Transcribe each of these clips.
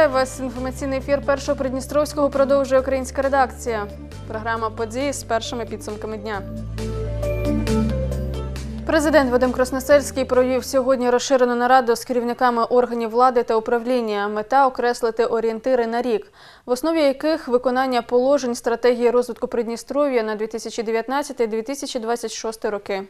Вітаю вас. Інформаційний ефір першого Придністровського продовжує українська редакція. Програма події з першими підсумками дня. Президент Вадим Красносельський провів сьогодні розширену нараду з керівниками органів влади та управління. Мета окреслити орієнтири на рік, в основі яких виконання положень стратегії розвитку Придністров'я на 2019-2026 роки.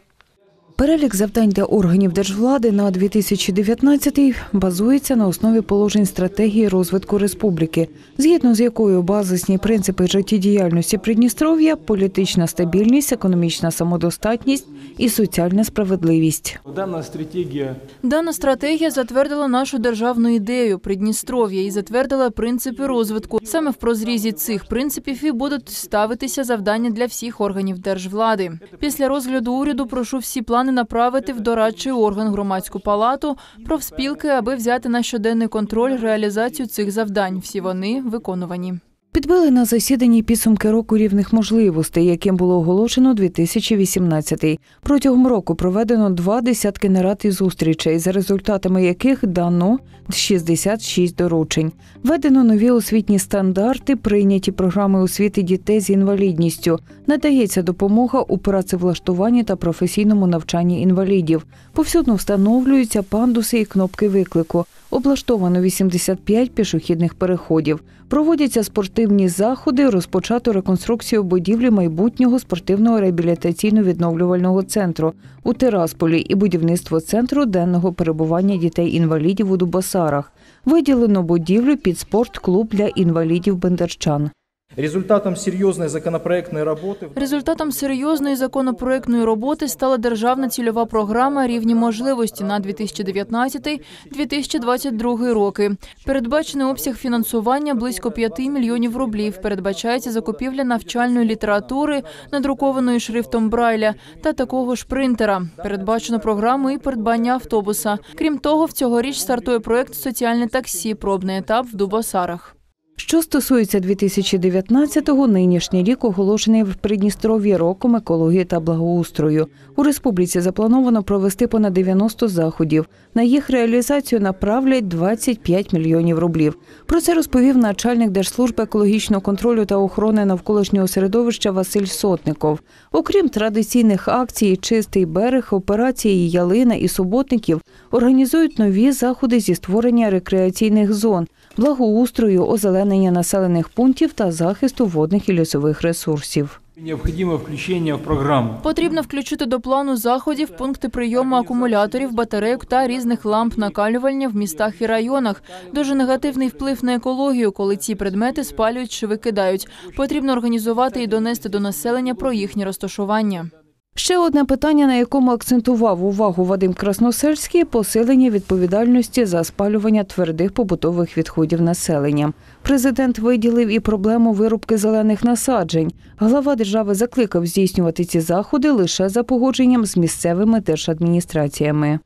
Перелік завдань для органів держвлади на 2019 базується на основі положень стратегії розвитку республіки, згідно з якою базисні принципи життєдіяльності Придністров'я, політична стабільність, економічна самодостатність і соціальна справедливість. Дана стратегія Дана стратегія затвердила нашу державну ідею Придністров'я і затвердила принципи розвитку. Саме в прозрізі цих принципів і будуть ставитися завдання для всіх органів держвлади. Після розгляду уряду прошу всі плани направити в дорадчий орган громадську палату профспілки, аби взяти на щоденний контроль реалізацію цих завдань. Всі вони виконувані. Підбили на засіданні підсумки року рівних можливостей, яким було оголошено 2018. Протягом року проведено два десятки нарад і зустрічей, за результатами яких дано 66 доручень. Введено нові освітні стандарти, прийняті програми освіти дітей з інвалідністю. Надається допомога у працевлаштуванні та професійному навчанні інвалідів. Повсюдно встановлюються пандуси і кнопки виклику. Облаштовано 85 пішохідних переходів. Проводяться спортивні заходи, розпочато реконструкцію будівлі майбутнього спортивного реабілітаційно-відновлювального центру у Тирасполі і будівництво центру денного перебування дітей-інвалідів у Дубасарах. Виділено будівлю під спортклуб для інвалідів бендерчан. Результатом серйозної законопроектної роботи Результатом серйозної законопроектної роботи стала державна цільова програма рівні можливості на 2019-2022 роки. Передбачений обсяг фінансування близько 5 мільйонів рублів. Передбачається закупівля навчальної літератури, надрукованої шрифтом Брайля та такого ж принтера. Передбачено програму і придбання автобуса. Крім того, в цьогоріч стартує проект Соціальне таксі. Пробний етап в Дубосарах. Що стосується 2019-го, нинішній рік оголошений в Придністров'ї роком екології та благоустрою. У республіці заплановано провести понад 90 заходів. На їх реалізацію направлять 25 мільйонів рублів. Про це розповів начальник Держслужби екологічного контролю та охорони навколишнього середовища Василь Сотников. Окрім традиційних акцій Чистий берег, операції Ялина і суботників організують нові заходи зі створення рекреаційних зон благоустрою, озеленення населених пунктів та захисту водних і лісових ресурсів. необхідне включення в програму. Потрібно включити до плану заходів пункти прийому акумуляторів, батарейок та різних ламп накалювання в містах і районах. Дуже негативний вплив на екологію, коли ці предмети спалюють чи викидають. Потрібно організувати і донести до населення про їхнє розташування. Ще одне питання, на якому акцентував увагу Вадим Красносельський – посилення відповідальності за спалювання твердих побутових відходів населення. Президент виділив і проблему вирубки зелених насаджень. Глава держави закликав здійснювати ці заходи лише за погодженням з місцевими держадміністраціями.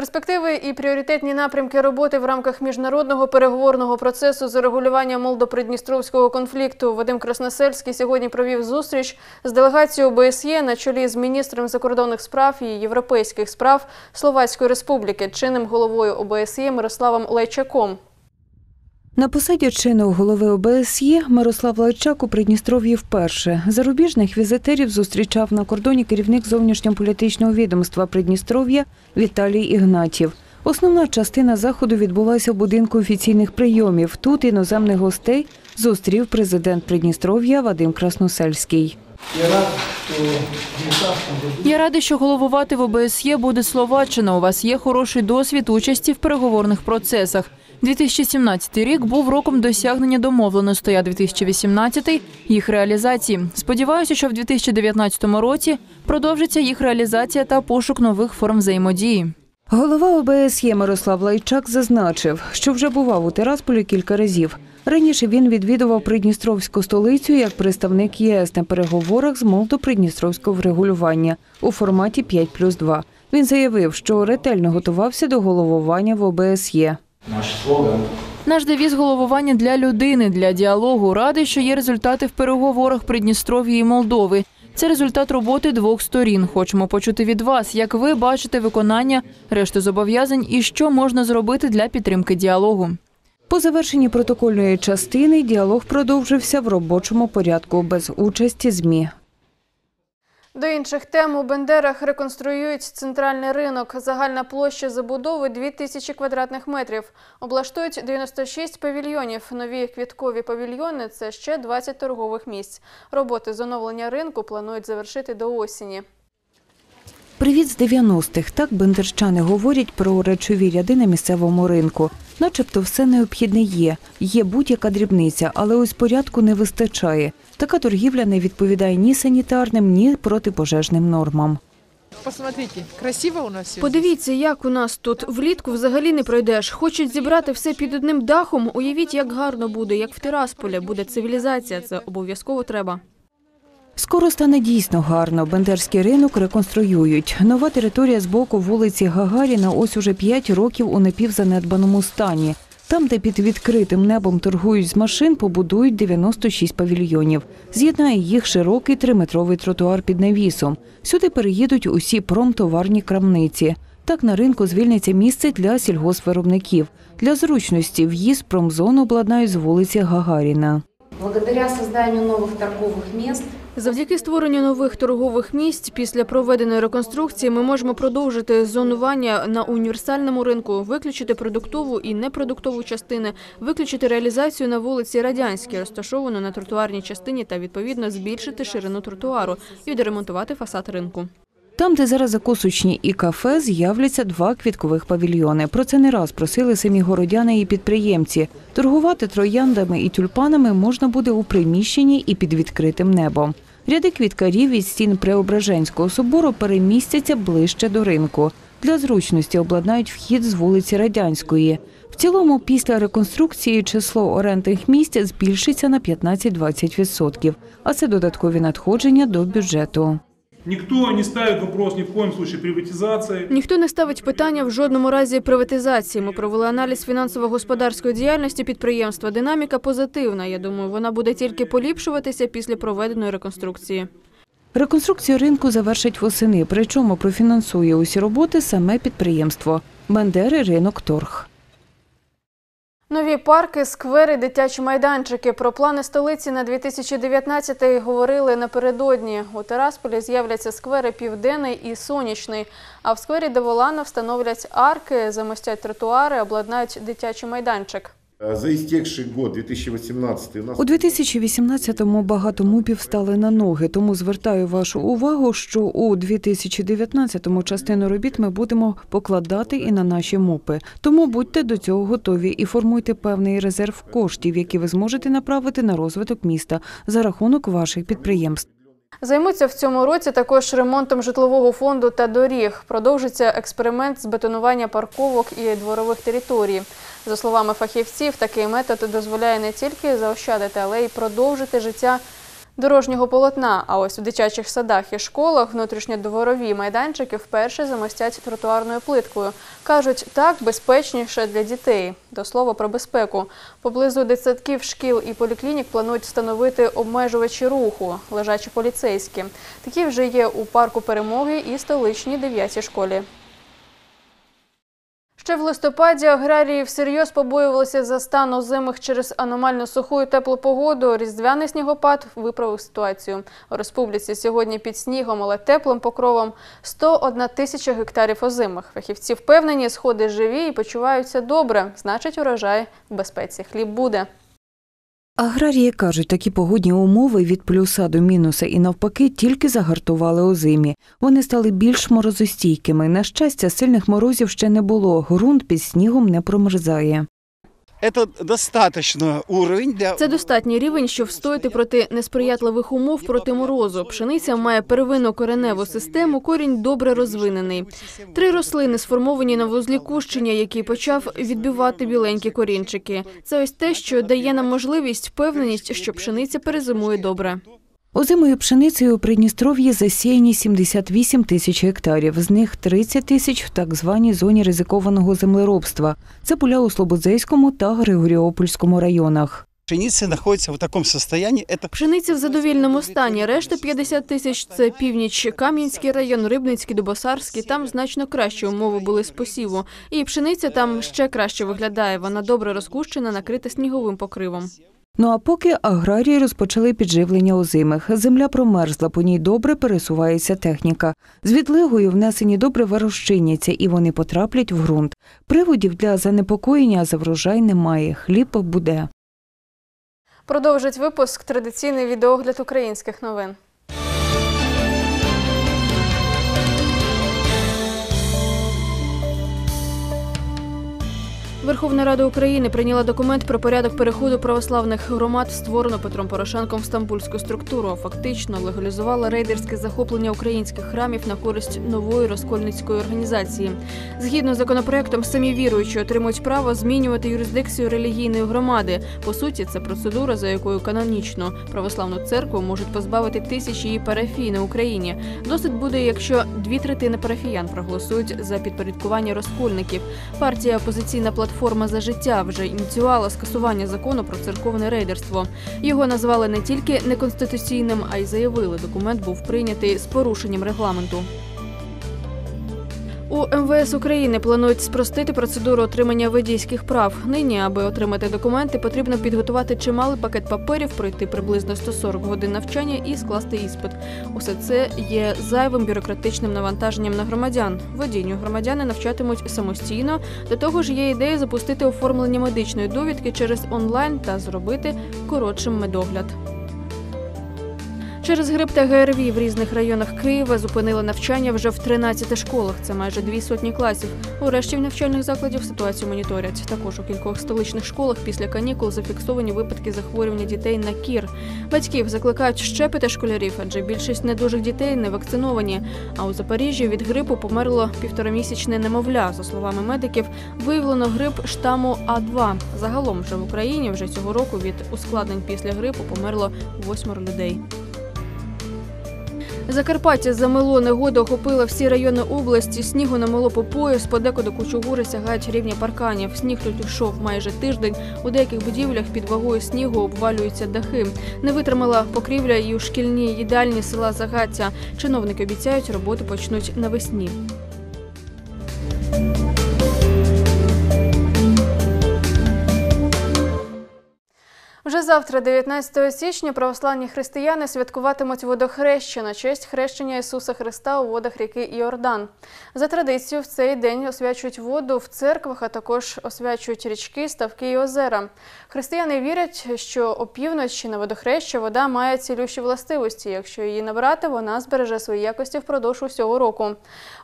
Перспективи і пріоритетні напрямки роботи в рамках міжнародного переговорного процесу з регулювання молдо-придністровського конфлікту Вадим Красносельський сьогодні провів зустріч з делегацією ОБСЄ на чолі з міністром закордонних справ і європейських справ Словацької республіки, чинним головою ОБСЄ Мирославом Лайчаком. На посаді чинного голови ОБСЄ Мирослав Лайчак у Придністров'ї вперше. Зарубіжних візитерів зустрічав на кордоні керівник зовнішньополітичного відомства Придністров'я Віталій Ігнатів. Основна частина заходу відбулася в будинку офіційних прийомів. Тут іноземних гостей зустрів президент Придністров'я Вадим Красносельський. Я рад, радий, що головувати в ОБСЄ буде Словаччина. У вас є хороший досвід участі в переговорних процесах. 2017 рік був роком досягнення домовленостей, а 2018 – їх реалізації. Сподіваюся, що в 2019 році продовжиться їх реалізація та пошук нових форм взаємодії. Голова ОБСЄ Мирослав Лайчак зазначив, що вже бував у Тирасполі кілька разів. Раніше він відвідував Придністровську столицю як представник ЄС на переговорах з молдо-придністровського врегулювання у форматі 5 плюс 2. Він заявив, що ретельно готувався до головування в ОБСЄ. Наш слоган Наш девіз головування для людини, для діалогу. Радий, що є результати в переговорах Придністров'я і Молдови. Це результат роботи двох сторін. Хочемо почути від вас, як ви бачите виконання решти зобов'язань і що можна зробити для підтримки діалогу. По завершенні протокольної частини діалог продовжився в робочому порядку без участі ЗМІ. До інших тем у Бендерах реконструюють центральний ринок. Загальна площа забудови 2000 квадратних метрів. Облаштують 96 павільйонів. Нові квіткові павільйони – це ще 20 торгових місць. Роботи з оновлення ринку планують завершити до осені. Привіт з 90-х. Так бендерчани говорять про речові ряди на місцевому ринку. Начебто все необхідне є. Є будь-яка дрібниця, але ось порядку не вистачає. Така торгівля не відповідає ні санітарним, ні протипожежним нормам. Посмотрите, красиво у нас. Подивіться, як у нас тут. Влітку взагалі не пройдеш. Хочуть зібрати все під одним дахом. Уявіть, як гарно буде, як в Тирасполі. Буде цивілізація. Це обов'язково треба. Скоро стане дійсно гарно. Бендерський ринок реконструюють. Нова територія з боку вулиці Гагаріна ось уже 5 років у напівзанедбаному стані. Там, де під відкритим небом торгують з машин, побудують 96 павільйонів. З'єднає їх широкий триметровий тротуар під навісом. Сюди переїдуть усі промтоварні крамниці. Так на ринку звільниться місце для сільгоспвиробників. Для зручності в'їзд промзону обладнають з вулиці Гагаріна. Благодаря созданию новых торговых мест Завдяки створенню нових торгових місць після проведеної реконструкції ми можемо продовжити зонування на універсальному ринку, виключити продуктову і непродуктову частини, виключити реалізацію на вулиці Радянській, розташовану на тротуарній частині, та відповідно збільшити ширину тротуару і відремонтувати фасад ринку. Там, де зараз закусочні і кафе, з'являться два квіткових павільйони. Про це не раз просили самі городяни і підприємці. Торгувати трояндами і тюльпанами можна буде у приміщенні і під відкритим небом. Ряди квіткарів від стін Преображенського собору перемістяться ближче до ринку. Для зручності обладнають вхід з вулиці Радянської. В цілому, після реконструкції число орендних місць збільшиться на 15-20%, а це додаткові надходження до бюджету. Никто не ставит вопрос ни в коем случае приватизации. Ніхто не ставить питання в жодному разі приватизації. Ми провели аналіз фінансово-господарської діяльності підприємства. Динаміка позитивна. Я думаю, вона буде тільки поліпшуватися після проведеної реконструкції. Реконструкцію ринку завершать восени, причому профінансує усі роботи саме підприємство. Бандери ринок торг. Нові парки, сквери, дитячі майданчики. Про плани столиці на 2019-й говорили напередодні. У Терасполі з'являться сквери Південний і Сонячний. А в сквері Деволана встановлять арки, замостять тротуари, обладнають дитячий майданчик. За истекший год 2018 у нас У 2018-му багато мупів стали на ноги, тому звертаю вашу увагу, що у 2019-му частину робіт ми будемо покладати і на наші мупи. Тому будьте до цього готові і формуйте певний резерв коштів, які ви зможете направити на розвиток міста за рахунок ваших підприємств. Займуться в цьому році також ремонтом житлового фонду та доріг. Продовжиться експеримент з бетонування парковок і дворових територій. За словами фахівців, такий метод дозволяє не тільки заощадити, але й продовжити життя дорожнього полотна. А ось у дитячих садах і школах внутрішньодворові майданчики вперше замостять тротуарною плиткою. Кажуть, так безпечніше для дітей. До слова про безпеку. Поблизу дитсадків, шкіл і поліклінік планують встановити обмежувачі руху, лежачі поліцейські. Такі вже є у парку перемоги і столичній 9 школі. Ще в листопаді аграрії всерйоз побоювалися за стан озимих через аномально суху і теплу погоду. Різдвяний снігопад виправив ситуацію. У республіці сьогодні під снігом, але теплим покровом 101 тисяча гектарів озимих. Фахівці впевнені, сходи живі і почуваються добре. Значить, урожай в безпеці. Хліб буде. Аграрії кажуть, такі погодні умови від плюса до мінуса і навпаки тільки загартували озимі. Вони стали більш морозостійкими. На щастя, сильних морозів ще не було. Ґрунт під снігом не промерзає. Это достаточно уровень для Це достатній рівень, щоб встояти проти несприятливих умов проти морозу. Пшениця має первинну кореневу систему, корінь добре розвинений. Три рослини сформовані на вузлі кущення, який почав відбивати біленькі корінчики. Це ось те, що дає нам можливість, впевненість, що пшениця перезимує добре. Озимою пшеницею у Придністров'ї засіяні 78 тисяч гектарів, з них 30 тисяч в так званій зоні ризикованого землеробства. Це поля у Слободзейському та Григоріопольському районах. Пшеница находится в таком состоянии, это Пшениця в задовільному стані. Решта 50 тисяч – це північ, Кам'янський район, Рибницький, Дубосарський. Там значно кращі умови були з посіву. І пшениця там ще краще виглядає. Вона добре розкущена, накрита сніговим покривом. Ну а поки аграрії розпочали підживлення озимих. Земля промерзла, по ній добре пересувається техніка. З відлигою внесені добрива розчиняться і вони потраплять в ґрунт. Приводів для занепокоєння за врожай немає. Хліб буде. Продовжить випуск традиційний відеогляд українських новин. Верховна Рада України прийняла документ про порядок переходу православних громад, створену Петром Порошенком в стамбульську структуру. Фактично легалізувала рейдерське захоплення українських храмів на користь нової розкольницької організації. Згідно з законопроектом, самі віруючі отримують право змінювати юрисдикцію релігійної громади. По суті, це процедура, за якою канонічно православну церкву можуть позбавити тисячі її парафій на Україні. Досить буде, якщо дві третини парафіян проголосують за підпорядкування розкольників. Партія опозиційна платформа за життя вже ініціювала скасування закону про церковне рейдерство. Його назвали не тільки неконституційним, а й заявили, документ був прийнятий з порушенням регламенту. У МВС України планують спростити процедуру отримання водійських прав. Нині, аби отримати документи, потрібно підготувати чималий пакет паперів, пройти приблизно 140 годин навчання і скласти іспит. Усе це є зайвим бюрократичним навантаженням на громадян. Водінню громадяни навчатимуть самостійно. До того ж, є ідея запустити оформлення медичної довідки через онлайн та зробити коротшим медогляд. Через грип та ГРВІ в різних районах Києва зупинили навчання вже в 13 школах. Це майже дві сотні класів. У решті навчальних закладів ситуацію моніторять. Також у кількох столичних школах після канікул зафіксовані випадки захворювання дітей на кір. Батьків закликають щепити школярів, адже більшість недужих дітей не вакциновані. А у Запоріжжі від грипу померло півторамісячне немовля. За словами медиків, виявлено грип штаму А2. Загалом вже в Україні вже цього року від ускладнень після грипу померло восьмеро людей. Закарпаття замело негода охопила всі райони області. Снігу намело по пояс, подекуди кучугури сягають рівня парканів. Сніг тут йшов майже тиждень. У деяких будівлях під вагою снігу обвалюються дахи. Не витримала покрівля і у шкільній їдальні села Загаття. Чиновники обіцяють, роботи почнуть навесні. Вже завтра, 19 січня, православні християни святкуватимуть водохреща на честь хрещення Ісуса Христа у водах ріки Іордан. За традицією, в цей день освячують воду в церквах, а також освячують річки, ставки і озера. Християни вірять, що опівночі на водохреща вода має цілющі властивості. Якщо її набрати, вона збереже свої якості впродовж усього року.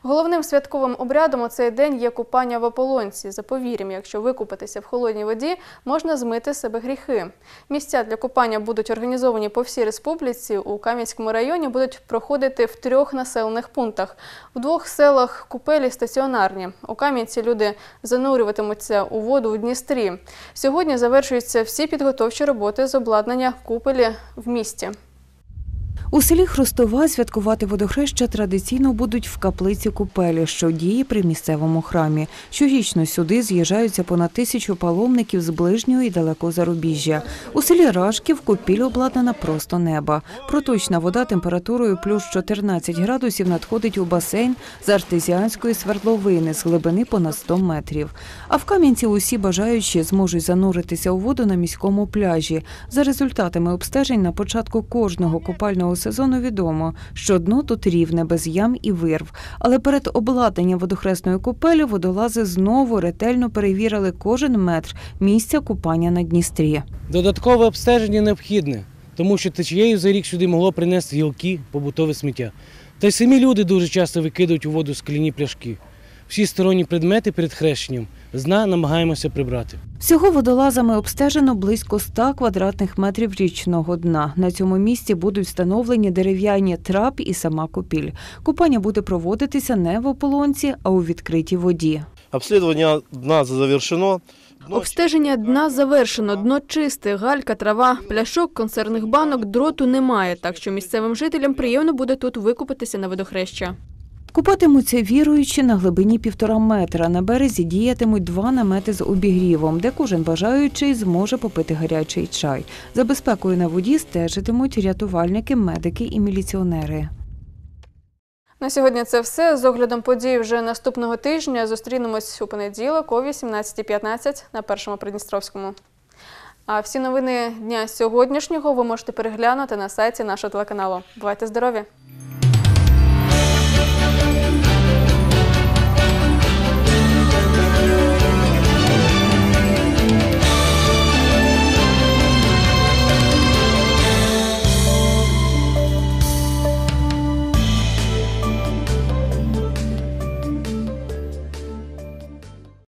Головним святковим обрядом у цей день є купання в ополонці. За повір'ям, якщо викупатися в холодній воді, можна змити себе гріхи. Місця для купання будуть організовані по всій республіці. У Кам'янському районі будуть проходити в трьох населених пунктах. В двох селах купелі стаціонарні. У Кам'янці люди занурюватимуться у воду у Дністрі. Сьогодні завершуються всі підготовчі роботи з обладнання купелі в місті. У селі Хрустова святкувати водохреща традиційно будуть в каплиці купелі, що діє при місцевому храмі. Щорічно сюди з'їжджаються понад тисячу паломників з ближнього і далекого зарубіжжя. У селі Рашків купіль обладнана просто неба. Проточна вода температурою плюс 14 градусів надходить у басейн з артезіанської свердловини з глибини понад 100 метрів. А в Кам'янці усі бажаючі зможуть зануритися у воду на міському пляжі. За результатами обстежень на початку кожного купального сезону відомо, що дно тут рівне, без ям і вирв. Але перед обладнанням водохресної купелі водолази знову ретельно перевірили кожен метр місця купання на Дністрі. Додаткове обстеження необхідне, тому що течією за рік сюди могло принести гілки, побутове сміття. Та й самі люди дуже часто викидують у воду скляні пляшки. Всі сторонні предмети перед хрещенням з дна намагаємося прибрати. Всього водолазами обстежено близько 100 квадратних метрів річного дна. На цьому місці будуть встановлені дерев'яні трап і сама купіль. Купання буде проводитися не в ополонці, а у відкритій воді. Обслідування дна завершено. Обстеження дна завершено. Дно чисте, галька, трава, пляшок, консервних банок, дроту немає. Так що місцевим жителям приємно буде тут викупатися на водохреща. Купатимуться віруючі на глибині півтора метра. На березі діятимуть два намети з обігрівом, де кожен бажаючий зможе попити гарячий чай. За безпекою на воді стежитимуть рятувальники, медики і міліціонери. На сьогодні це все. З оглядом подій вже наступного тижня зустрінемось у понеділок о 18.15 на першому Придністровському. А всі новини дня сьогоднішнього ви можете переглянути на сайті нашого телеканалу. Бувайте здорові!